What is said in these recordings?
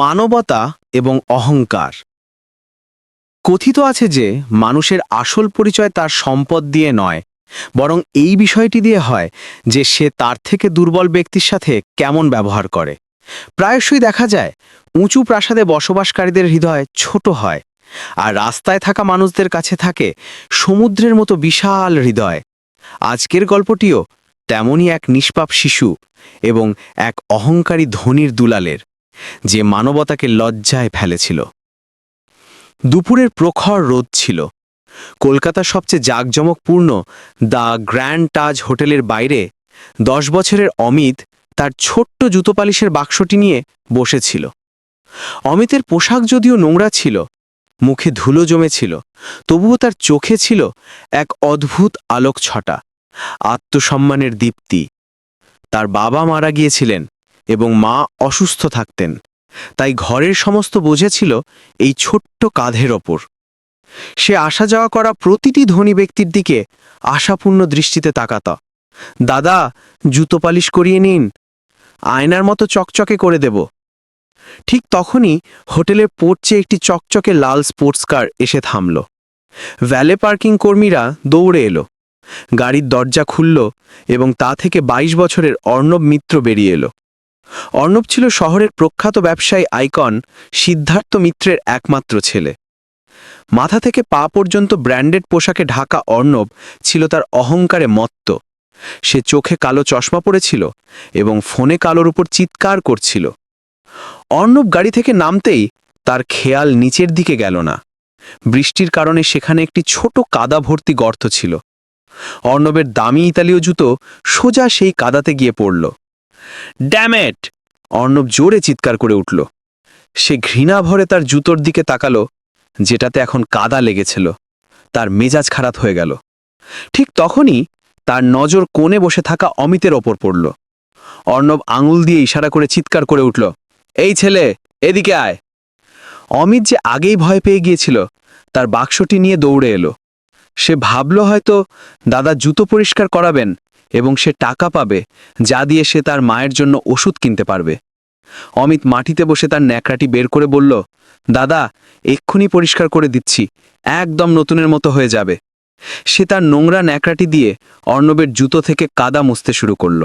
মানবতা এবং অহংকার। কথিত আছে যে, মানুষের আসল পরিচয় তার সম্পদ দিয়ে নয়, বরং এই বিষয়টি দিয়ে হয় যে সে তার থেকে দুর্বল ব্যক্তির সাথে কেমন ব্যবহার করে। প্রায়শই দেখা যায়, উঁচু প্রাসাদে বসবাসকারীদের হৃদয় ছোট হয়, আর রাস্তায় থাকা মানুষদের কাছে থাকে সমুদ্রের মতো বিশাল হৃদয়। আজকের গল্পটিও তেমনই এক নিষ্পাপ শিশু এবং এক অহংকারী ধনির দুলালের। যে মানবতাকে লজ্জায় ফেলেছিল। দুপুরের প্রখর রোদ ছিল। কলকাতার সবচেয়ে জাঁকজমকপূর্ণ দ্য গ্র্যান্ড টাজ হোটেলের বাইরে দশ বছরের অমিত তার ছোট্ট জুতো পালিশের বাক্সটি নিয়ে বসেছিল। অমিতের পোশাক যদিও নোংরা ছিল, মুখে ধুলো জমেছিল, তবুও তার চোখে ছিল এক অদ্ভুত আলোক ছটা আত্মসম্মানের দীপ্তি। তার বাবা মারা গিয়েছিলেন এবং মা অসুস্থ থাকতেন। তাই ঘরের সমস্ত বোঝা ছিল এই ছোট্ট কাঁধের ওপর। সে আসা যাওয়া করা প্রতিটি ধনী ব্যক্তির দিকে আশাপূর্ণ দৃষ্টিতে তাকাত। দাদা, জুতো পালিশ করিয়ে নিন। আয়নার মতো চকচকে করে দেব। ঠিক তখনই হোটেলের পড়ছে একটি চকচকে লাল স্পোর্টস কার এসে থামল। ভ্যালে পার্কিং কর্মীরা দৌড়ে এলো। গাড়ির দরজা খুলল এবং তা থেকে ২২ বছরের অর্ণব মিত্র বেরিয়ে এলো। অর্ণব ছিল শহরের প্রখ্যাত ব্যবসায়ী আইকন, সিদ্ধার্থ মিত্রের একমাত্র ছেলে। মাথা থেকে পা পর্যন্ত ব্র্যান্ডেড পোশাকে ঢাকা অর্ণব ছিল তার অহংকারে মত্ত। সে চোখে কালো চশমা পড়েছিল এবং ফোনে কালোর উপর চিৎকার করছিল। অর্ণব গাড়ি থেকে নামতেই তার খেয়াল নিচের দিকে গেল না। বৃষ্টির কারণে সেখানে একটি ছোট কাদা ভর্তি গর্ত ছিল। অর্ণবের দামি ইতালীয় জুতো সোজা সেই কাদাতে গিয়ে পড়ল। ড্যামেট অর্ণব জোরে চিৎকার করে উঠল। সে ঘৃণা ভরে তার জুতোর দিকে তাকালো, যেটাতে এখন কাদা লেগেছিল। তার মেজাজ খারাপ হয়ে গেল। ঠিক তখনই তার নজর কোণে বসে থাকা অমিতের ওপর পড়ল। অর্ণব আঙুল দিয়ে ইশারা করে চিৎকার করে উঠল, এই ছেলে, এদিকে আয়। অমিত যে আগেই ভয় পেয়ে গিয়েছিল, তার বাক্সটি নিয়ে দৌড়ে এলো। সে ভাবল হয়তো, দাদা, জুতো পরিষ্কার করাবেন এবং সে টাকা পাবে, যা দিয়ে সে তার মায়ের জন্য ওষুধ কিনতে পারবে। অমিত মাটিতে বসে তার ন্যাকড়াটি বের করে বলল, দাদা, এক্ষুনি পরিষ্কার করে দিচ্ছি, একদম নতুনের মতো হয়ে যাবে। সে তার নোংরা ন্যাকড়াটি দিয়ে অর্ণবের জুতো থেকে কাদা মুছতে শুরু করল।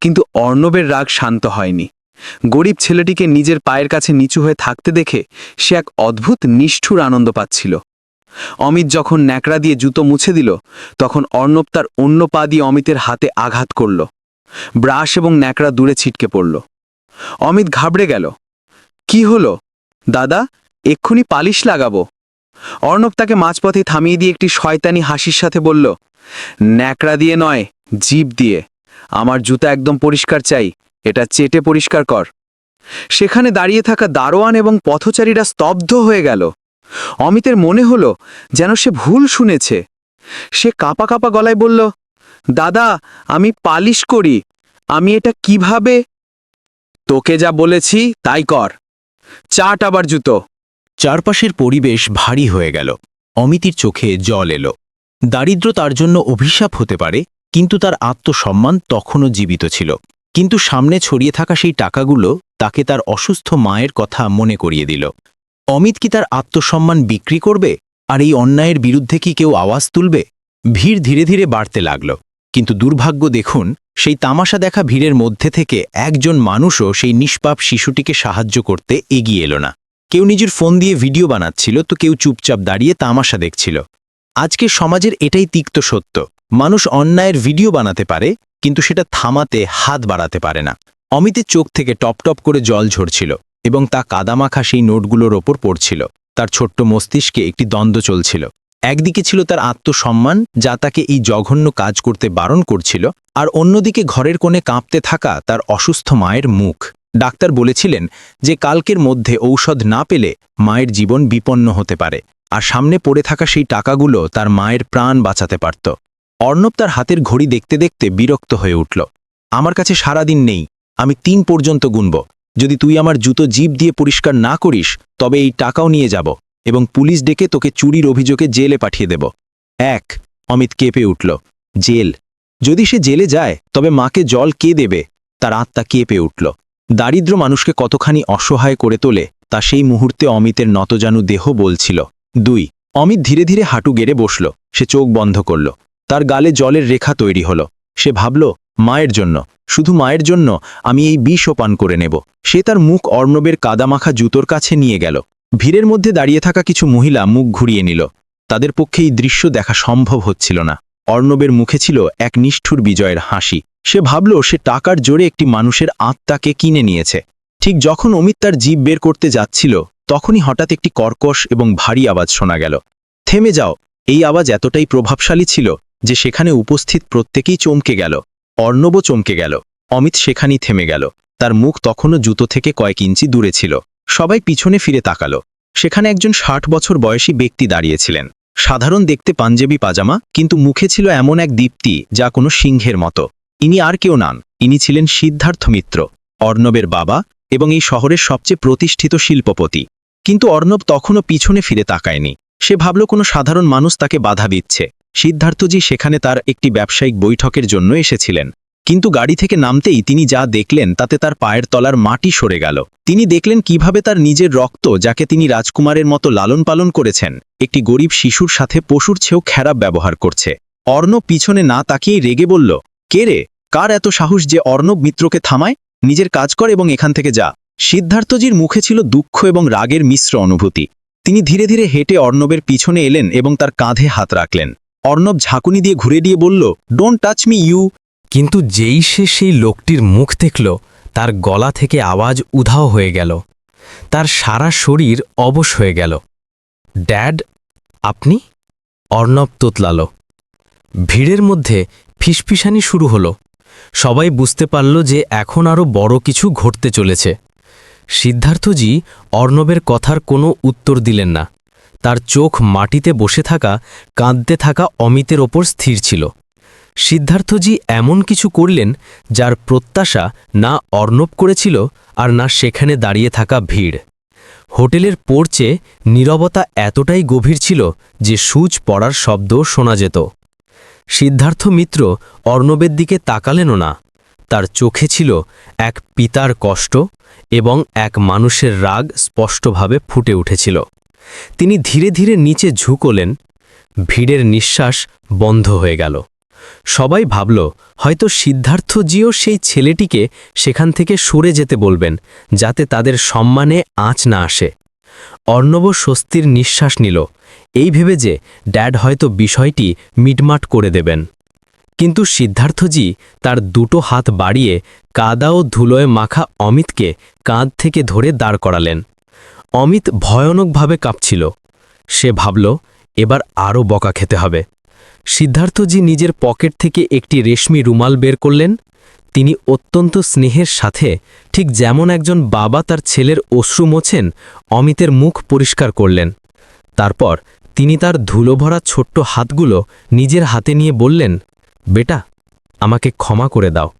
কিন্তু অর্ণবের রাগ শান্ত হয়নি। গরিব ছেলেটিকে নিজের পায়ের কাছে নিচু হয়ে থাকতে দেখে সে এক অদ্ভুত নিষ্ঠুর আনন্দ পাচ্ছিল। অমিত যখন ন্যাকড়া দিয়ে জুতো মুছে দিল, তখন অর্ণব তার অন্য পা দিয়ে অমিতের হাতে আঘাত করল। ব্রাশ এবং ন্যাকড়া দূরে ছিটকে পড়ল। অমিত ঘাবড়ে গেল। কি হলো? দাদা, এক্ষুনি পালিশ লাগাবো। অর্ণব তাকে মাঝপথে থামিয়ে দিয়ে একটি শয়তানি হাসির সাথে বলল, ন্যাকড়া দিয়ে নয় জিভ দিয়ে। আমার জুতা একদম পরিষ্কার চাই, এটা চেটে পরিষ্কার কর। সেখানে দাঁড়িয়ে থাকা দারোয়ান এবং পথচারীরা স্তব্ধ হয়ে গেল। অমিতের মনে হলো যেন সে ভুল শুনেছে। সে কাপা কাপা গলায় বলল, দাদা, আমি পালিশ করি। আমি এটা কীভাবে? তোকে যা বলেছি, তাই কর। চাট আবার জুতো। চারপাশের পরিবেশ ভারী হয়ে গেল। অমিতির চোখে জল এলো। দারিদ্র তার জন্য অভিশাপ হতে পারে, কিন্তু তার আত্মসম্মান তখনও জীবিত ছিল। কিন্তু সামনে ছড়িয়ে থাকা সেই টাকাগুলো তাকে তার অসুস্থ মায়ের কথা মনে করিয়ে দিল। অমিত কি তার আত্মসম্মান বিক্রি করবে? আর এই অন্যায়ের বিরুদ্ধে কি কেউ আওয়াজ তুলবে? ভিড় ধীরে ধীরে বাড়তে লাগল। কিন্তু দুর্ভাগ্য দেখুন, সেই তামাশা দেখা ভিড়ের মধ্যে থেকে একজন মানুষও সেই নিষ্পাপ শিশুটিকে সাহায্য করতে এগিয়ে এলো না। কেউ নিজের ফোন দিয়ে ভিডিও বানাচ্ছিল, তো কেউ চুপচাপ দাঁড়িয়ে তামাশা দেখছিল। আজকে সমাজের এটাই তিক্ত সত্য। মানুষ অন্যায়ের ভিডিও বানাতে পারে, কিন্তু সেটা থামাতে, হাত বাড়াতে পারে না। অমিতের চোখ থেকে টপ টপ করে জল ঝরছিল। এবং তা কাদামাখা সেই নোটগুলোর ওপর পড়ছিল। তার ছোট্ট মস্তিষ্কে একটি দ্বন্দ্ব চলছিল। একদিকে ছিল তার আত্মসম্মান, যা তাকে এই জঘন্য কাজ করতে বারণ করছিল, আর অন্যদিকে ঘরের কোণে কাঁপতে থাকা তার অসুস্থ মায়ের মুখ। ডাক্তার বলেছিলেন যে কালকের মধ্যে ঔষধ না পেলে মায়ের জীবন বিপন্ন হতে পারে, আর সামনে পড়ে থাকা সেই টাকাগুলো তার মায়ের প্রাণ বাঁচাতে পারত। অর্ণব তার হাতের ঘড়ি দেখতে দেখতে বিরক্ত হয়ে উঠল। আমার কাছে সারাদিন নেই, আমি তিন পর্যন্ত গুনব। যদি তুই আমার জুতো জিপ দিয়ে পরিষ্কার না করিস, তবে এই টাকাও নিয়ে যাব এবং পুলিশ ডেকে তোকে চুরির অভিযোগে জেলে পাঠিয়ে দেব। এক, অমিত কেঁপে উঠল। জেল। যদি সে জেলে যায়, তবে মাকে জল কে দেবে? তার আত্মা কেঁপে উঠল। দারিদ্র মানুষকে কতখানি অসহায় করে তোলে, তা সেই মুহূর্তে অমিতের নতজানু দেহ বলছিল। দুই, অমিত ধীরে ধীরে হাঁটু গেড়ে বসল। সে চোখ বন্ধ করল। তার গালে জলের রেখা তৈরি হল। সে ভাবল মায়ের জন্য। শুধু মায়ের জন্য আমি এই বিষও পান করে নেব। সে তার মুখ অর্ণবের কাদামাখা জুতোর কাছে নিয়ে গেল। ভিড়ের মধ্যে দাঁড়িয়ে থাকা কিছু মহিলা মুখ ঘুরিয়ে নিল। তাদের পক্ষে এই দৃশ্য দেখা সম্ভব হচ্ছিল না। অর্ণবের মুখে ছিল এক নিষ্ঠুর বিজয়ের হাসি। সে ভাবল, সে টাকার জোরে একটি মানুষের আত্মাকে কিনে নিয়েছে। ঠিক যখন অমিত তার জীব বের করতে যাচ্ছিল, তখনই হঠাৎ একটি কর্কশ এবং ভারী আওয়াজ শোনা গেল। থেমে যাও! এই আওয়াজ এতটাই প্রভাবশালী ছিল যে সেখানে উপস্থিত প্রত্যেকেই চমকে গেল। অর্ণবও চমকে গেল। অমিত সেখানেই থেমে গেল। তার মুখ তখনও জুতো থেকে কয়েক ইঞ্চি দূরে ছিল। সবাই পিছনে ফিরে তাকালো। সেখানে একজন ষাট বছর বয়সী ব্যক্তি দাঁড়িয়েছিলেন। সাধারণ দেখতে পাঞ্জাবি পাজামা, কিন্তু মুখে ছিল এমন এক দীপ্তি, যা কোনো সিংহের মতো। ইনি আর কেউ নান, ইনি ছিলেন সিদ্ধার্থ মিত্র, অর্ণবের বাবা এবং এই শহরের সবচেয়ে প্রতিষ্ঠিত শিল্পপতি। কিন্তু অর্ণব তখনও পিছনে ফিরে তাকায়নি। সে ভাবল কোনো সাধারণ মানুষ তাকে বাধা দিচ্ছে। সিদ্ধার্থজি সেখানে তার একটি ব্যবসায়িক বৈঠকের জন্য এসেছিলেন। কিন্তু গাড়ি থেকে নামতেই তিনি যা দেখলেন তাতে তার পায়ের তলার মাটি সরে গেল। তিনি দেখলেন কীভাবে তার নিজের রক্ত, যাকে তিনি রাজকুমারের মতো লালন পালন করেছেন, একটি গরিব শিশুর সাথে পশুর চেয়েও খারাপ ব্যবহার করছে। অর্ণব পিছনে না তাকিয়েই রেগে বলল, কে রে? কার এত সাহস যে অর্ণব মিত্রকে থামায়? নিজের কাজ কর এবং এখান থেকে যা। সিদ্ধার্থজির মুখে ছিল দুঃখ এবং রাগের মিশ্র অনুভূতি। তিনি ধীরে ধীরে হেঁটে অর্ণবের পিছনে এলেন এবং তার কাঁধে হাত রাখলেন। অর্ণব ঝাঁকুনি দিয়ে ঘুরে দিয়ে বলল ডোন্ট টাচ মি ইউ কিন্তু যেই সে সেই লোকটির মুখ দেখল, তার গলা থেকে আওয়াজ উধাও হয়ে গেল। তার সারা শরীর অবশ হয়ে গেল। ড্যাড আপনি? অর্ণব তোতলাল। ভিড়ের মধ্যে ফিসফিসানি শুরু হলো। সবাই বুঝতে পারল যে এখন আরও বড় কিছু ঘটতে চলেছে। সিদ্ধার্থজি অর্ণবের কথার কোনো উত্তর দিলেন না। তার চোখ মাটিতে বসে থাকা, কাঁদতে থাকা অমিতের ওপর স্থির ছিল। সিদ্ধার্থজি এমন কিছু করলেন যার প্রত্যাশা না অর্ণব করেছিল আর না সেখানে দাঁড়িয়ে থাকা ভিড়। হোটেলের পোর্চে নীরবতা এতটাই গভীর ছিল যে সূচ পড়ার শব্দ শোনা যেত। সিদ্ধার্থ মিত্র অর্ণবের দিকে তাকালেনও না। তার চোখে ছিল এক পিতার কষ্ট এবং এক মানুষের রাগ স্পষ্টভাবে ফুটে উঠেছিল। তিনি ধীরে ধীরে নিচে ঝুঁকলেন। ভিড়ের নিঃশ্বাস বন্ধ হয়ে গেল। সবাই ভাবল, হয়তো সিদ্ধার্থজিও সেই ছেলেটিকে সেখান থেকে সরে যেতে বলবেন, যাতে তাদের সম্মানে আঁচ না আসে। অর্ণব স্বস্তির নিঃশ্বাস নিল। এই ভেবে যে ড্যাড হয়তো বিষয়টি মিটমাট করে দেবেন। কিন্তু সিদ্ধার্থজি তার দুটো হাত বাড়িয়ে কাদা ও ধুলোয় মাখা অমিতকে কাঁধ থেকে ধরে দাঁড় করালেন। অমিত ভয়ানকভাবে কাঁপছিল। সে ভাবল, এবার আরও বকা খেতে হবে। সিদ্ধার্থজি নিজের পকেট থেকে একটি রেশমি রুমাল বের করলেন। তিনি অত্যন্ত স্নেহের সাথে ঠিক যেমন একজন বাবা তার ছেলের অশ্রু মোছেন, অমিতের মুখ পরিষ্কার করলেন। তারপর তিনি তার ধুলোভরা ছোট্ট হাতগুলো নিজের হাতে নিয়ে বললেন, বেটা, আমাকে ক্ষমা করে দাও।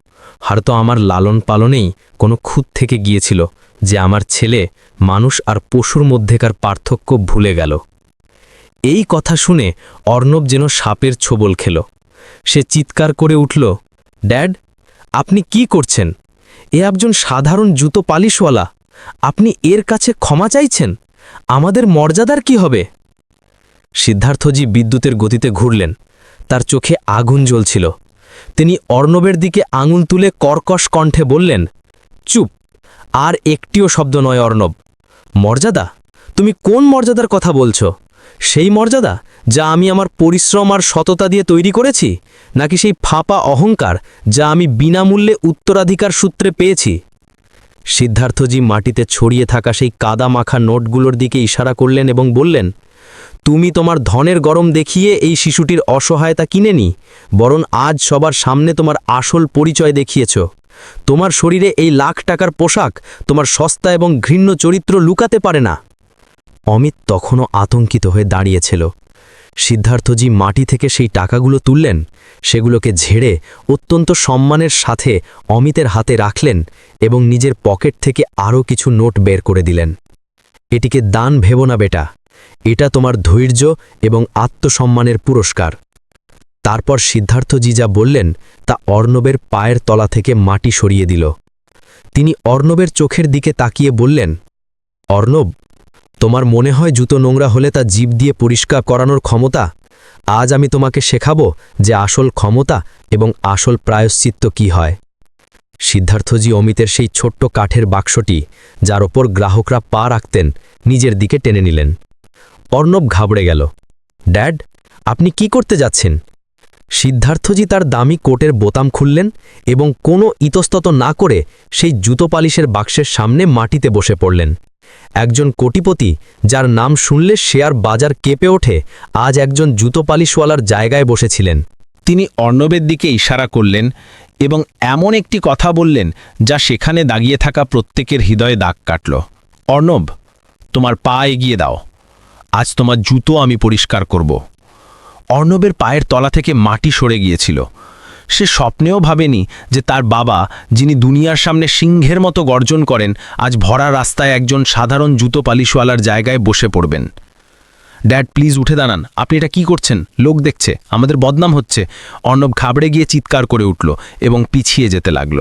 হয়তো আমার লালন পালনেই কোনো খুঁত থেকে গিয়েছিল। যে আমার ছেলে মানুষ আর পশুর মধ্যেকার পার্থক্য ভুলে গেল। এই কথা শুনে অর্ণব যেন সাপের ছোবল খেল। সে চিৎকার করে উঠল, ড্যাড, আপনি কি করছেন? এ একজন সাধারণ জুতো পালিশওয়ালা। আপনি এর কাছে ক্ষমা চাইছেন? আমাদের মর্যাদার কি হবে? সিদ্ধার্থজি বিদ্যুতের গতিতে ঘুরলেন। তার চোখে আগুন জ্বলছিল। তিনি অর্ণবের দিকে আঙুল তুলে কর্কশ কণ্ঠে বললেন, চুপ! আর একটিও শব্দ নয়, অর্ণব। মর্যাদা? তুমি কোন মর্যাদার কথা বলছো? সেই মর্যাদা যা আমি আমার পরিশ্রম আর সততা দিয়ে তৈরি করেছি? নাকি সেই ফাঁপা অহংকার যা আমি বিনামূল্যে উত্তরাধিকার সূত্রে পেয়েছি? সিদ্ধার্থজি মাটিতে ছড়িয়ে থাকা সেই কাদা মাখা নোটগুলোর দিকে ইশারা করলেন এবং বললেন, তুমি তোমার ধনের গরম দেখিয়ে এই শিশুটির অসহায়তা কিনেনি বরং আজ সবার সামনে তোমার আসল পরিচয় দেখিয়েছ। তোমার শরীরে এই লাখ টাকার পোশাক তোমার সস্তা এবং ঘৃণ্য চরিত্র লুকাতে পারে না। অমিত তখনও আতঙ্কিত হয়ে দাঁড়িয়েছিল। সিদ্ধার্থজি মাটি থেকে সেই টাকাগুলো তুললেন, সেগুলোকে ঝেড়ে অত্যন্ত সম্মানের সাথে অমিতের হাতে রাখলেন এবং নিজের পকেট থেকে আরও কিছু নোট বের করে দিলেন। এটিকে দান ভেব না বেটা, এটা তোমার ধৈর্য এবং আত্মসম্মানের পুরস্কার। তারপর সিদ্ধার্থজি যা বললেন, তা অর্ণবের পায়ের তলা থেকে মাটি সরিয়ে দিল। তিনি অর্ণবের চোখের দিকে তাকিয়ে বললেন, অর্ণব, তোমার মনে হয় জুতো নোংরা হলে তা জীব দিয়ে পরিষ্কার করানোর ক্ষমতা? আজ আমি তোমাকে শেখাবো যে আসল ক্ষমতা এবং আসল প্রায়শ্চিত্ত কি হয়। সিদ্ধার্থজি অমিতের সেই ছোট্ট কাঠের বাক্সটি, যার ওপর গ্রাহকরা পা রাখতেন, নিজের দিকে টেনে নিলেন। অর্ণব ঘাবড়ে গেল, ড্যাড, আপনি কি করতে যাচ্ছেন? সিদ্ধার্থজি তার দামি কোটের বোতাম খুললেন এবং কোনো ইতস্তত না করে সেই জুতো পালিশের বাক্সের সামনে মাটিতে বসে পড়লেন। একজন কোটিপতি, যার নাম শুনলে শেয়ার বাজার কেঁপে ওঠে, আজ একজন জুতো পালিশওয়ালার জায়গায় বসেছিলেন। তিনি অর্ণবের দিকে ইশারা করলেন এবং এমন একটি কথা বললেন যা সেখানে দাগিয়ে থাকা প্রত্যেকের হৃদয়ে দাগ কাটল। অর্ণব, তোমার পা এগিয়ে দাও। আজ তোমার জুতো আমি পরিষ্কার করব। অর্ণবের পায়ের তলা থেকে মাটি সরে গিয়েছিল। সে স্বপ্নেও ভাবেনি যে তার বাবা, যিনি দুনিয়ার সামনে সিংহের মতো গর্জন করেন, আজ ভরা রাস্তায় একজন সাধারণ জুতো পালিশওয়ালার জায়গায় বসে পড়বেন। ড্যাড, প্লিজ উঠে দাঁড়ান। আপনি এটা কি করছেন? লোক দেখছে, আমাদের বদনাম হচ্ছে। অর্ণব ঘাবড়ে গিয়ে চিৎকার করে উঠল এবং পিছিয়ে যেতে লাগল।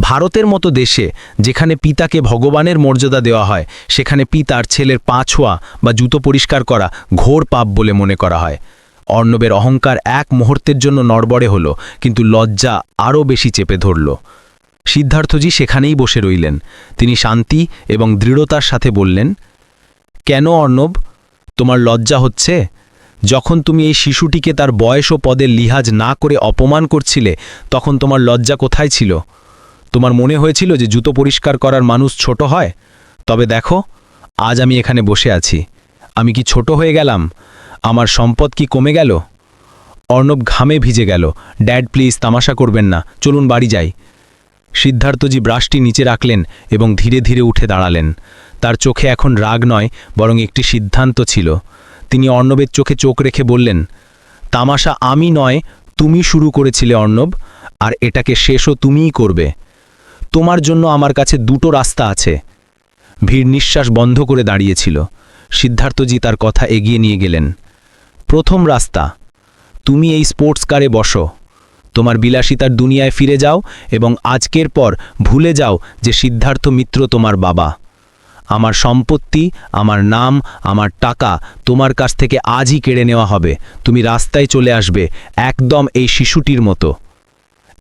ভারতের মতো দেশে, যেখানে পিতাকে ভগবানের মর্যাদা দেওয়া হয়, সেখানে পিতার ছেলের পা ছোঁয়া বা জুতো পরিষ্কার করা ঘোর পাপ বলে মনে করা হয়। অর্ণবের অহংকার এক মুহূর্তের জন্য নড়বড়ে হল, কিন্তু লজ্জা আরও বেশি চেপে ধরল। সিদ্ধার্থজি সেখানেই বসে রইলেন। তিনি শান্তি এবং দৃঢ়তার সাথে বললেন, কেন অর্ণব? তোমার লজ্জা হচ্ছে? যখন তুমি এই শিশুটিকে তার বয়স ও পদের লিহাজ না করে অপমান করছিলে, তখন তোমার লজ্জা কোথায় ছিল? তোমার মনে হয়েছিল যে জুতো পরিষ্কার করার মানুষ ছোট হয়? তবে দেখো, আজ আমি এখানে বসে আছি। আমি কি ছোট হয়ে গেলাম? আমার সম্পদ কি কমে গেল? অর্ণব ঘামে ভিজে গেল। ড্যাড, প্লিজ, তামাশা করবেন না। চলুন, বাড়ি যাই। সিদ্ধার্থজি ব্রাশটি নিচে রাখলেন এবং ধীরে ধীরে উঠে দাঁড়ালেন। তার চোখে এখন রাগ নয়, বরং একটি সিদ্ধান্ত ছিল। তিনি অর্ণবের চোখে চোখ রেখে বললেন, তামাশা আমি নয়, তুমি শুরু করেছিলে অর্ণব, আর এটাকে শেষও তুমিই করবে। তোমার জন্য আমার কাছে দুটো রাস্তা আছে। ভিড় নিঃশ্বাস বন্ধ করে দাঁড়িয়েছিল। সিদ্ধার্থজি তার কথা এগিয়ে নিয়ে গেলেন। প্রথম রাস্তা। তুমি এই স্পোর্টস কারে বসো। তোমার বিলাসিতার দুনিয়ায় ফিরে যাও এবং আজকের পর ভুলে যাও যে সিদ্ধার্থ মিত্র তোমার বাবা। আমার সম্পত্তি, আমার নাম, আমার টাকা তোমার কাছ থেকে আজই কেড়ে নেওয়া হবে। তুমি রাস্তায় চলে আসবে একদম এই শিশুটির মতো।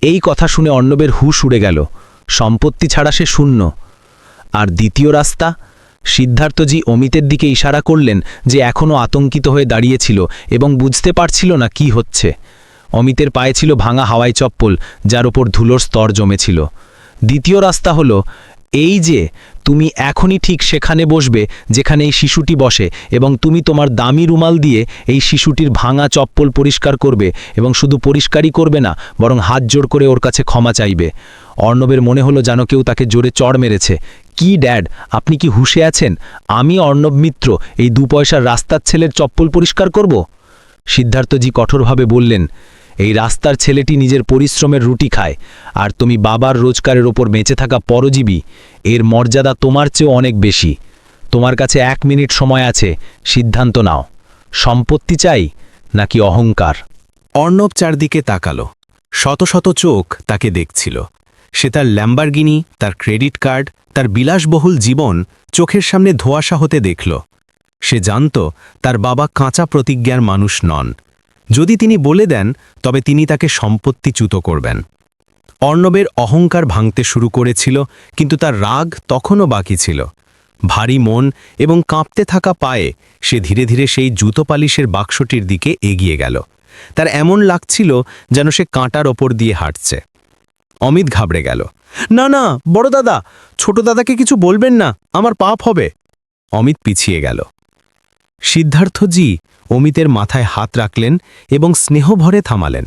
এই কথা শুনে অর্ণবের হুশ উড়ে গেল। সম্পত্তি ছাড়া সে শূন্য। আর দ্বিতীয় রাস্তা? সিদ্ধার্থজি অমিতের দিকে ইশারা করলেন যে এখনও আতঙ্কিত হয়ে দাঁড়িয়েছিল এবং বুঝতে পারছিল না কি হচ্ছে। অমিতের পায়ে ছিল ভাঙা হাওয়াই চপ্পল, যার ওপর ধুলোর স্তর জমেছিল। দ্বিতীয় রাস্তা হলো, এই যে, তুমি এখনই ঠিক সেখানে বসবে, যেখানে এই শিশুটি বসে, এবং তুমি তোমার দামি রুমাল দিয়ে এই শিশুটির ভাঙা চপ্পল পরিষ্কার করবে, এবং শুধু পরিষ্কারই করবে না, বরং হাত জোর করে ওর কাছে ক্ষমা চাইবে। অর্ণবের মনে হলো যেন কেউ তাকে জোরে চড় মেরেছে কি ড্যাড? আপনি কি হুশে আছেন? আমি অর্ণব মিত্র, এই দু পয়সার রাস্তার ছেলের চপ্পল পরিষ্কার করব? সিদ্ধার্থজি কঠোরভাবে বললেন, এই রাস্তার ছেলেটি নিজের পরিশ্রমের রুটি খায়, আর তুমি বাবার রোজগারের ওপর বেঁচে থাকা পরজীবী, এর মর্যাদা তোমার চেয়েও অনেক বেশি। তোমার কাছে এক মিনিট সময় আছে, সিদ্ধান্ত নাও। সম্পত্তি চাই নাকি অহংকার? অর্ণব চারদিকে তাকালো। শত শত চোখ তাকে দেখছিল। সে তার ল্যাম্বারগিনি, তার ক্রেডিট কার্ড, তার বিলাসবহুল জীবন চোখের সামনে ধোয়াশা হতে দেখল। সে জানত তার বাবা কাঁচা প্রতিজ্ঞার মানুষ নন। যদি তিনি বলে দেন, তবে তিনি তাকে সম্পত্তিচ্যুত করবেন। অর্ণবের অহংকার ভাঙতে শুরু করেছিল, কিন্তু তার রাগ তখনও বাকি ছিল। ভারী মন এবং কাঁপতে থাকা পায়ে সে ধীরে ধীরে সেই জুতো পালিশের বাক্সটির দিকে এগিয়ে গেল। তার এমন লাগছিল যেন সে কাঁটার ওপর দিয়ে হাঁটছে। অমিত ঘাবড়ে গেল। না না, বড় দাদা, ছোট দাদাকে কিছু বলবেন না, আমার পাপ হবে। অমিত পিছিয়ে গেল। সিদ্ধার্থজি অমিতের মাথায় হাত রাখলেন এবং স্নেহভরে থামালেন।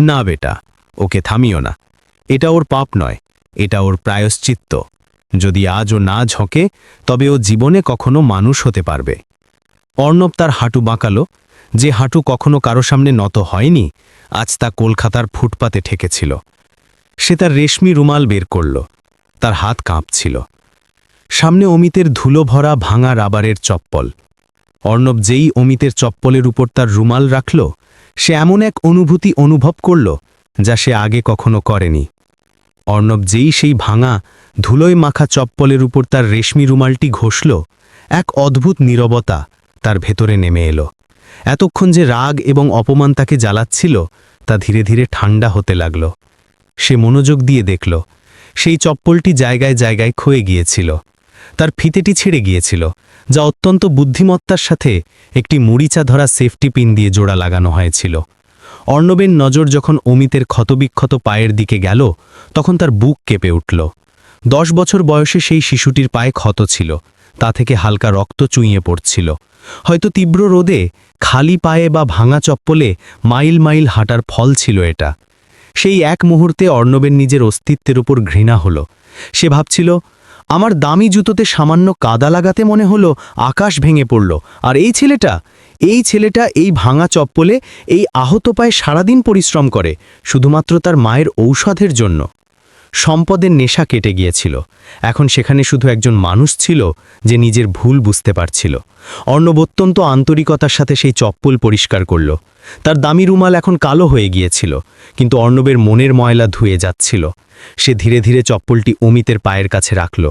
না বেটা, ওকে থামিও না। এটা ওর পাপ নয়, এটা ওর প্রায়শ্চিত্ত। যদি আজ ও না ঝকে, তবে ও জীবনে কখনো মানুষ হতে পারবে। অর্ণব তার হাঁটু বাঁকালো। যে হাঁটু কখনো কারও সামনে নত হয়নি, আজ তা কলকাতার ফুটপাতে ঠেকেছিল। সে তার রেশমি রুমাল বের করল। তার হাত কাঁপছিল। সামনে অমিতের ধুলো ভরা ভাঙা রাবারের চপ্পল। অর্ণব যেই অমিতের চপ্পলের উপর তার রুমাল রাখল, সে এমন এক অনুভূতি অনুভব করল যা সে আগে কখনো করেনি। অর্ণব যেই সেই ভাঙা, ধুলোয় মাখা চপ্পলের উপর তার রেশমি রুমালটি ঘষল, এক অদ্ভুত নীরবতা তার ভেতরে নেমে এলো। এতক্ষণ যে রাগ এবং অপমান তাকে জ্বালাচ্ছিল, তা ধীরে ধীরে ঠান্ডা হতে লাগল। সে মনোযোগ দিয়ে দেখল। সেই চপ্পলটি জায়গায় জায়গায় ক্ষয়ে গিয়েছিল। তার ফিতেটি ছিঁড়ে গিয়েছিল, যা অত্যন্ত বুদ্ধিমত্তার সাথে একটি মুড়িচা ধরা সেফটি পিন দিয়ে জোড়া লাগানো হয়েছিল। অর্ণবের নজর যখন অমিতের ক্ষতবিক্ষত পায়ের দিকে গেল, তখন তার বুক কেঁপে উঠল। দশ বছর বয়সে সেই শিশুটির পায়ে ক্ষত ছিল, তা থেকে হালকা রক্ত চুইয়ে পড়ছিল। হয়তো তীব্র রোদে খালি পায়ে বা ভাঙা চপ্পলে মাইল মাইল হাঁটার ফল ছিল এটা। সেই এক মুহূর্তে অর্ণবের নিজের অস্তিত্বের উপর ঘৃণা হলো। সে ভাবছিল, আমার দামি জুতোতে সামান্য কাদা লাগাতে মনে হল আকাশ ভেঙে পড়ল। আর এই ছেলেটা এই ছেলেটা এই ভাঙা চপ্পলে এই আহত পায়ে সারাদিন পরিশ্রম করে, শুধুমাত্র তার মায়ের ঔষধের জন্য। সম্পদের নেশা কেটে গিয়েছিল। এখন সেখানে শুধু একজন মানুষ ছিল যে নিজের ভুল বুঝতে পারছিল। অর্ণব অত্যন্ত আন্তরিকতার সাথে সেই চপ্পল পরিষ্কার করল। তার দামি রুমাল এখন কালো হয়ে গিয়েছিল, কিন্তু অর্ণবের মনের ময়লা ধুয়ে যাচ্ছিল। সে ধীরে ধীরে চপ্পলটি অমিতের পায়ের কাছে রাখল।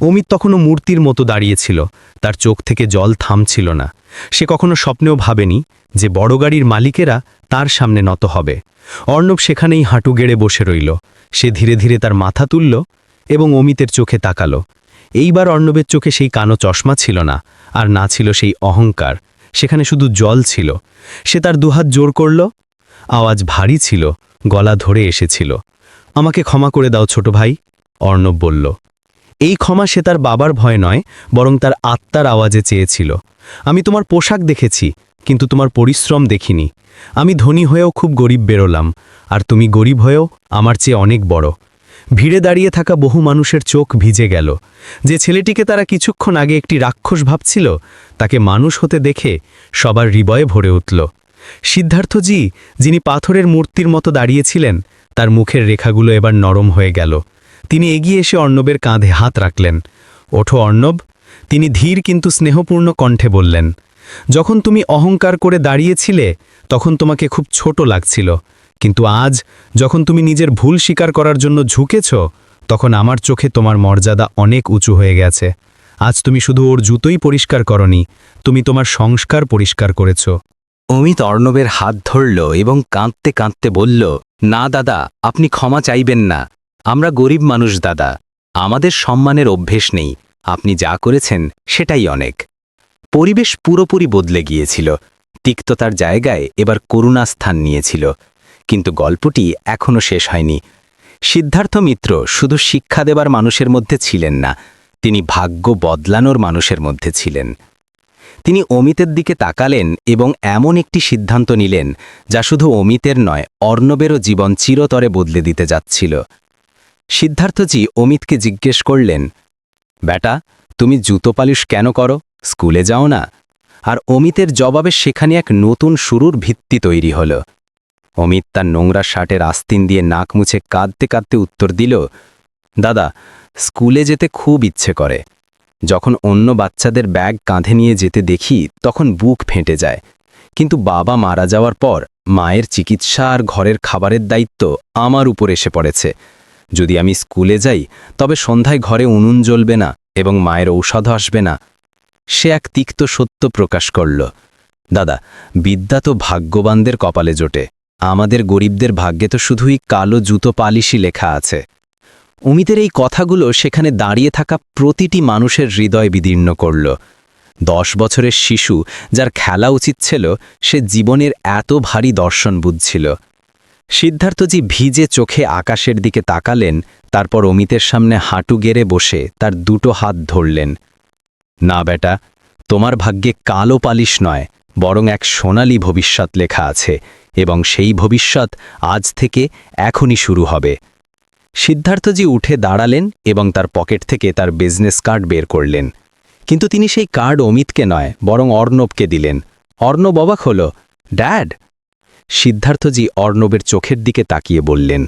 অমিত তখনও মূর্তির মতো দাঁড়িয়েছিল, তার চোখ থেকে জল থামছিল না। সে কখনো স্বপ্নেও ভাবেনি যে বড় গাড়ির মালিকেরা তার সামনে নত হবে। অর্ণব সেখানেই হাঁটু গেড়ে বসে রইল। সে ধীরে ধীরে তার মাথা তুলল এবং অমিতের চোখে তাকাল। এইবার অর্ণবের চোখে সেই কানো চশমা ছিল না, আর না ছিল সেই অহংকার। সেখানে শুধু জল ছিল। সে তার দুহাত জোর করল। আওয়াজ ভারী ছিল, গলা ধরে এসেছিল। আমাকে ক্ষমা করে দাও ছোট ভাই, অর্ণব বলল। এই ক্ষমা সে তার বাবার ভয় নয়, বরং তার আত্মার আওয়াজে চেয়েছিল। আমি তোমার পোশাক দেখেছি, কিন্তু তোমার পরিশ্রম দেখিনি। আমি ধনী হয়েও খুব গরিব বেরোলাম, আর তুমি গরিব হয়েও আমার চেয়ে অনেক বড়। ভিড়ে দাঁড়িয়ে থাকা বহু মানুষের চোখ ভিজে গেল। যে ছেলেটিকে তারা কিছুক্ষণ আগে একটি রাক্ষস ভাবছিল, তাকে মানুষ হতে দেখে সবার হৃদয়ে ভরে উঠল। সিদ্ধার্থজি, যিনি পাথরের মূর্তির মতো দাঁড়িয়েছিলেন, তার মুখের রেখাগুলো এবার নরম হয়ে গেল। তিনি এগিয়ে এসে অর্ণবের কাঁধে হাত রাখলেন। ওঠো অর্ণব, তিনি ধীর কিন্তু স্নেহপূর্ণ কণ্ঠে বললেন, যখন তুমি অহংকার করে দাঁড়িয়েছিলে, তখন তোমাকে খুব ছোট লাগছিল। কিন্তু আজ, যখন তুমি নিজের ভুল স্বীকার করার জন্য ঝুঁকেছ, তখন আমার চোখে তোমার মর্যাদা অনেক উঁচু হয়ে গেছে। আজ তুমি শুধু ওর জুতোই পরিষ্কার করনি, তুমি তোমার সংস্কার পরিষ্কার করেছ। অমিত অর্ণবের হাত ধরল এবং কাঁদতে কাঁদতে বলল, না, দাদা, আপনি ক্ষমা চাইবেন না। আমরা গরিব মানুষ, দাদা। আমাদের সম্মানের অভ্যেস নেই। আপনি যা করেছেন, সেটাই অনেক। পরিবেশ পুরোপুরি বদলে গিয়েছিল। তিক্ততার জায়গায় এবার করুণা স্থান নিয়েছিল। কিন্তু গল্পটি এখনও শেষ হয়নি। সিদ্ধার্থ মিত্র শুধু শিক্ষা দেবার মানুষের মধ্যে ছিলেন না, তিনি ভাগ্য বদলানোর মানুষের মধ্যে ছিলেন। তিনি অমিতের দিকে তাকালেন এবং এমন একটি সিদ্ধান্ত নিলেন, যা শুধু অমিতের নয়, অর্ণবেরও জীবন চিরতরে বদলে দিতে যাচ্ছিল। সিদ্ধার্থজি অমিতকে জিজ্ঞেস করলেন, বেটা, তুমি জুতো পালিশ কেন করো? স্কুলে যাও না? আর অমিতের জবাবে সেখানে এক নতুন শুরুর ভিত্তি তৈরি হল। অমিত তার নোংরা শার্টের আস্তিন দিয়ে নাক মুছে কাঁদতে কাঁদতে উত্তর দিল, দাদা, স্কুলে যেতে খুব ইচ্ছে করে। যখন অন্য বাচ্চাদের ব্যাগ কাঁধে নিয়ে যেতে দেখি, তখন বুক ফেঁটে যায়। কিন্তু বাবা মারা যাওয়ার পর, মায়ের চিকিৎসা আর ঘরের খাবারের দায়িত্ব আমার উপর এসে পড়েছে। যদি আমি স্কুলে যাই, তবে সন্ধ্যায় ঘরে উনুন জ্বলবে না এবং মায়ের ঔষধ আসবে না। সে এক তিক্ত সত্য প্রকাশ করল। দাদা, বিদ্যা তো ভাগ্যবানদের কপালে জোটে। আমাদের গরিবদের ভাগ্যে তো শুধুই কালো জুতো পালিশই লেখা আছে। অমিতের এই কথাগুলো সেখানে দাঁড়িয়ে থাকা প্রতিটি মানুষের হৃদয় বিদীর্ণ করল। দশ বছরের শিশু, যার খেলা উচিত ছিল, সে জীবনের এত ভারী দর্শন বুঝছিল। সিদ্ধার্থজি ভিজে চোখে আকাশের দিকে তাকালেন, তারপর অমিতের সামনে হাঁটু গেড়ে বসে তার দুটো হাত ধরলেন। না বেটা, তোমার ভাগ্যে কালো পালিশ নয়, বরং এক সোনালী ভবিষ্যৎ লেখা আছে, এবং সেই ভবিষ্যৎ আজ থেকে এখনই শুরু হবে। সিদ্ধার্থজি উঠে দাঁড়ালেন এবং তার পকেট থেকে তার বিজনেস কার্ড বের করলেন। কিন্তু তিনি সেই কার্ড অমিতকে নয়, বরং অর্ণবকে দিলেন। অর্ণব অবাক হল, ড্যাড সিদ্ধার্থজি অর্ণবের চোখের দিকে তাকিয়ে বললেন,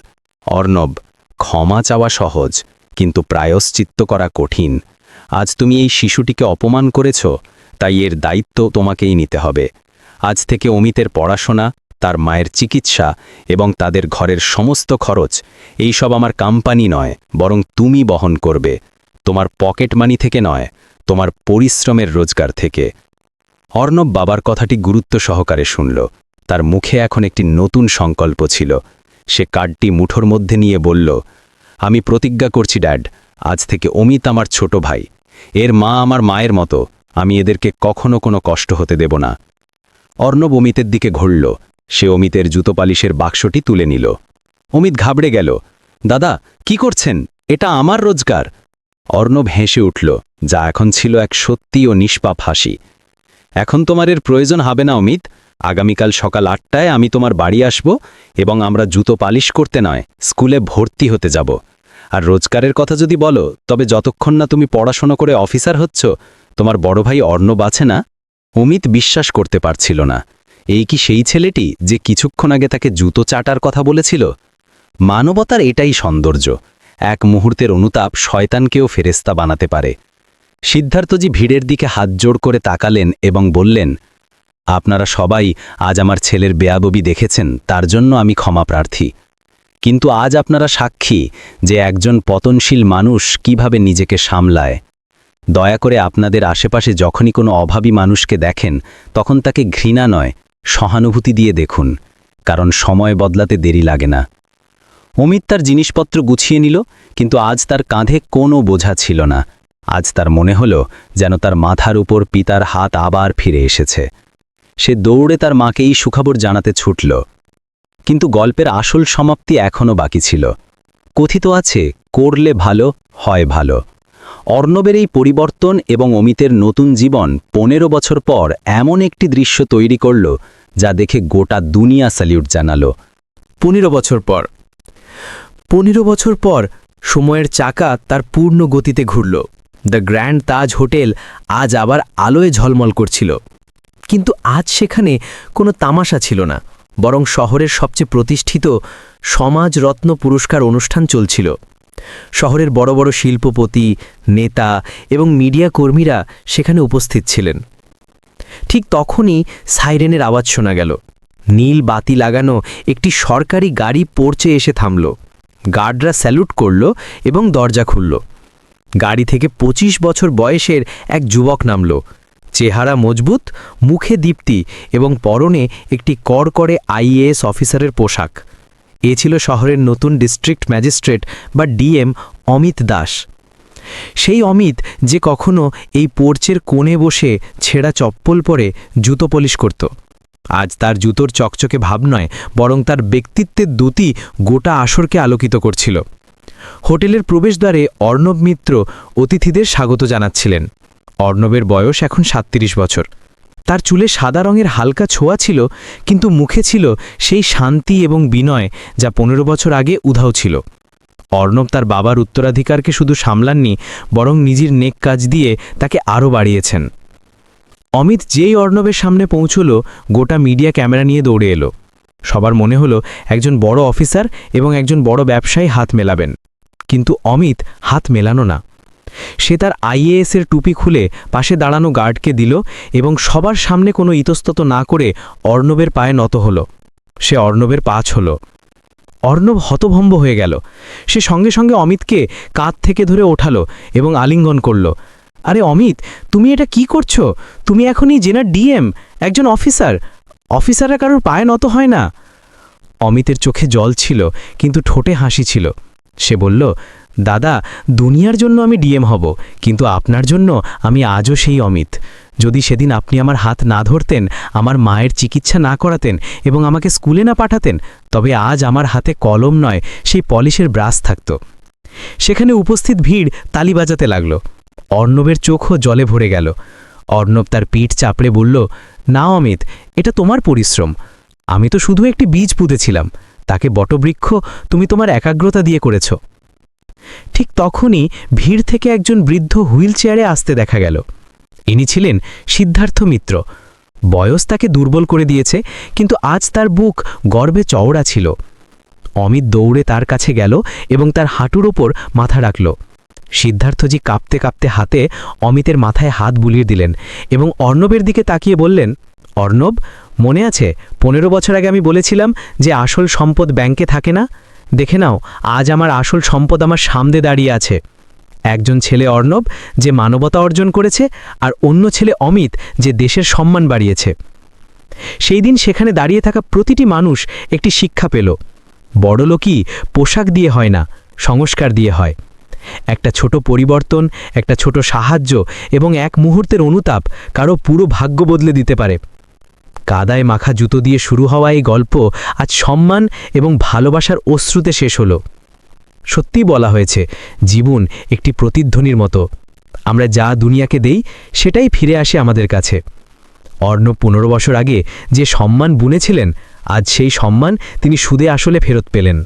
অর্ণব, ক্ষমা চাওয়া সহজ, কিন্তু প্রায়শ্চিত্ত করা কঠিন। আজ তুমি এই শিশুটিকে অপমান করেছ, তাই এর দায়িত্ব তোমাকেই নিতে হবে। আজ থেকে অমিতের পড়াশোনা, তার মায়ের চিকিৎসা এবং তাদের ঘরের সমস্ত খরচ এই সব আমার কোম্পানি নয়, বরং তুমি বহন করবে। তোমার পকেট মানি থেকে নয়, তোমার পরিশ্রমের রোজগার থেকে। অর্ণব বাবার কথাটি গুরুত্ব সহকারে শুনল। তার মুখে এখন একটি নতুন সংকল্প ছিল। সে কার্ডটি মুঠোর মধ্যে নিয়ে বলল, আমি প্রতিজ্ঞা করছি, ড্যাড। আজ থেকে অমিত আমার ছোট ভাই। এর মা আমার মায়ের মতো। আমি এদেরকে কখনো কোনো কষ্ট হতে দেব না। অর্ণব অমিতের দিকে ঘুরল। সে অমিতের জুতো পালিশের বাক্সটি তুলে নিল। অমিত ঘাবড়ে গেল, দাদা, কি করছেন? এটা আমার রোজগার। অর্ণব হেসে উঠল, যা এখন ছিল এক সত্যি ও নিষ্পাপ হাসি। এখন তোমার এর প্রয়োজন হবে না, অমিত। আগামীকাল সকাল আটটায় আমি তোমার বাড়ি আসব এবং আমরা জুতো পালিশ করতে নয়, স্কুলে ভর্তি হতে যাব। আর রোজগারের কথা যদি বলো, তবে যতক্ষণ না তুমি পড়াশোনা করে অফিসার হচ্ছ, তোমার বড় ভাই অর্ণব আছে না? অমিত বিশ্বাস করতে পারছিল না। এই কি সেই ছেলেটি যে কিছুক্ষণ আগে তাকে জুতো চাটার কথা বলেছিল? মানবতার এটাই সৌন্দর্য। এক মুহূর্তের অনুতাপ শয়তানকেও ফেরেস্তা বানাতে পারে। সিদ্ধার্থজি ভিড়ের দিকে হাত জোড় করে তাকালেন এবং বললেন আপনারা সবাই আজ আমার ছেলের বেয়াববি দেখেছেন, তার জন্য আমি ক্ষমা প্রার্থী। কিন্তু আজ আপনারা সাক্ষী যে একজন পতনশীল মানুষ কীভাবে নিজেকে সামলায়। দয়া করে আপনাদের আশেপাশে যখনই কোনো অভাবী মানুষকে দেখেন, তখন তাকে ঘৃণা নয়, সহানুভূতি দিয়ে দেখুন, কারণ সময় বদলাতে দেরি লাগে না। অমিত তার জিনিসপত্র গুছিয়ে নিল, কিন্তু আজ তার কাঁধে কোনো বোঝা ছিল না। আজ তার মনে হল যেন তার মাথার উপর পিতার হাত আবার ফিরে এসেছে। সে দৌড়ে তার মাকেই সুখবর জানাতে ছুটল। কিন্তু গল্পের আসল সমাপ্তি এখনও বাকি ছিল। কথিত আছে, করলে ভালো, হয় ভালো। অর্ণবের এই পরিবর্তন এবং অমিতের নতুন জীবন পনেরো বছর পর এমন একটি দৃশ্য তৈরি করল, যা দেখে গোটা দুনিয়া স্যালিউট জানালো। পনেরো বছর পর। পনেরো বছর পর সময়ের চাকা তার পূর্ণ গতিতে ঘুরল। দ্য গ্র্যান্ড তাজ হোটেল আজ আবার আলোয় ঝলমল করছিল। কিন্তু আজ সেখানে কোনো তামাশা ছিল না, বরং শহরের সবচেয়ে প্রতিষ্ঠিত সমাজ রত্ন পুরস্কার অনুষ্ঠান চলছিল। শহরের বড় বড় শিল্পপতি, নেতা এবং মিডিয়া কর্মীরা সেখানে উপস্থিত ছিলেন। ঠিক তখনই সাইরেনের আওয়াজ শোনা গেল। নীল বাতি লাগানো একটি সরকারি গাড়ি পড়চে এসে থামল। গার্ডরা স্যালুট করল এবং দরজা খুলল। গাড়ি থেকে ২৫ বছর বয়সের এক যুবক নামল। চেহারা মজবুত, মুখে দীপ্তি এবং পরনে একটি কড়কড়ে আইএএস অফিসারের পোশাক। এ ছিল শহরের নতুন ডিস্ট্রিক্ট ম্যাজিস্ট্রেট বা ডিএম অমিত দাস। সেই অমিত যে কখনো এই পোর্চের কোণে বসে ছেঁড়া চপ্পল পরে জুতো পলিশ করত। আজ তার জুতোর চকচকে ভাব নয়, বরং তার ব্যক্তিত্বের দ্যুতি গোটা আসরকে আলোকিত করছিল। হোটেলের প্রবেশদ্বারে অর্ণব মিত্র অতিথিদের স্বাগত জানাচ্ছিলেন। অর্ণবের বয়স এখন সাত্রিশ বছর। তার চুলে সাদা রঙের হালকা ছোঁয়া ছিল, কিন্তু মুখে ছিল সেই শান্তি এবং বিনয় যা পনেরো বছর আগে উধাও ছিল। অর্ণব তার বাবার উত্তরাধিকারকে শুধু সামলাননি, বরং নিজের নেক কাজ দিয়ে তাকে আরও বাড়িয়েছেন। অমিত যেই অর্ণবের সামনে পৌঁছল, গোটা মিডিয়া ক্যামেরা নিয়ে দৌড়ে এলো। সবার মনে হলো একজন বড় অফিসার এবং একজন বড় ব্যবসায়ী হাত মেলাবেন। কিন্তু অমিত হাত মেলানো না। সে তার আইএএসের টুপি খুলে পাশে দাঁড়ানো গার্ডকে দিল এবং সবার সামনে কোনো ইতস্তত না করে অর্ণবের পায়ে নত হল। সে অর্ণবের পাছ হল অর্ণব হতভম্ব হয়ে গেল। সে সঙ্গে সঙ্গে অমিতকে কাঁধ থেকে ধরে ওঠালো এবং আলিঙ্গন করল। আরে অমিত, তুমি এটা কি করছ? তুমি এখনই জেনার ডিএম, একজন অফিসার। অফিসাররা কারোর পায়ে নত হয় না। অমিতের চোখে জল ছিল, কিন্তু ঠোঁটে হাসি ছিল। সে বলল, দাদা, দুনিয়ার জন্য আমি ডিএম হব, কিন্তু আপনার জন্য আমি আজও সেই অমিত। যদি সেদিন আপনি আমার হাত না ধরতেন, আমার মায়ের চিকিৎসা না করাতেন এবং আমাকে স্কুলে না পাঠাতেন, তবে আজ আমার হাতে কলম নয়, সেই পলিশের ব্রাশ থাকত। সেখানে উপস্থিত ভিড় তালি বাজাতে লাগল। অর্ণবের চোখও জলে ভরে গেল। অর্ণব তার পিঠ চাপড়ে বলল না অমিত, এটা তোমার পরিশ্রম। আমি তো শুধু একটি বীজ পুঁতেছিলাম। তাকে বটবৃক্ষ তুমি তোমার একাগ্রতা দিয়ে করেছ। ঠিক তখনই ভিড় থেকে একজন বৃদ্ধ হুইল চেয়ারে আসতে দেখা গেল। ইনি ছিলেন সিদ্ধার্থ মিত্র। বয়স তাকে দুর্বল করে দিয়েছে, কিন্তু আজ তার বুক গর্বে চওড়া ছিল। অমিত দৌড়ে তার কাছে গেল এবং তার হাঁটুর ওপর মাথা রাখল। সিদ্ধার্থজি কাঁপতে কাঁপতে হাতে অমিতের মাথায় হাত বুলিয়ে দিলেন এবং অর্ণবের দিকে তাকিয়ে বললেন, অর্ণব মনে আছে? পনেরো বছর আগে আমি বলেছিলাম যে আসল সম্পদ ব্যাংকে থাকে না। দেখে নাও, আজ আমার আসল সম্পদ আমার সামনে দাঁড়িয়ে আছে। একজন ছেলে অর্ণব যে মানবতা অর্জন করেছে আর অন্য ছেলে অমিত যে দেশের সম্মান বাড়িয়েছে। সেই দিন সেখানে দাঁড়িয়ে থাকা প্রতিটি মানুষ একটি শিক্ষা পেল। বড়লোকই পোশাক দিয়ে হয় না, সংস্কার দিয়ে হয়। একটা ছোট পরিবর্তন, একটা ছোট সাহায্য এবং এক মুহূর্তের অনুতাপ কারও পুরো ভাগ্য বদলে দিতে পারে। কাদায় মাখা জুতো দিয়ে শুরু হওয়া এই গল্প আজ সম্মান এবং ভালোবাসার অশ্রুতে শেষ হলো। সত্যি বলা হয়েছে, জীবন একটি প্রতিধ্বনির মতো। আমরা যা দুনিয়াকে দেই, সেটাই ফিরে আসে আমাদের কাছে। অর্ণ পনেরো বছর আগে যে সম্মান বুনেছিলেন, আজ সেই সম্মান তিনি সুদে আসলে ফেরত পেলেন।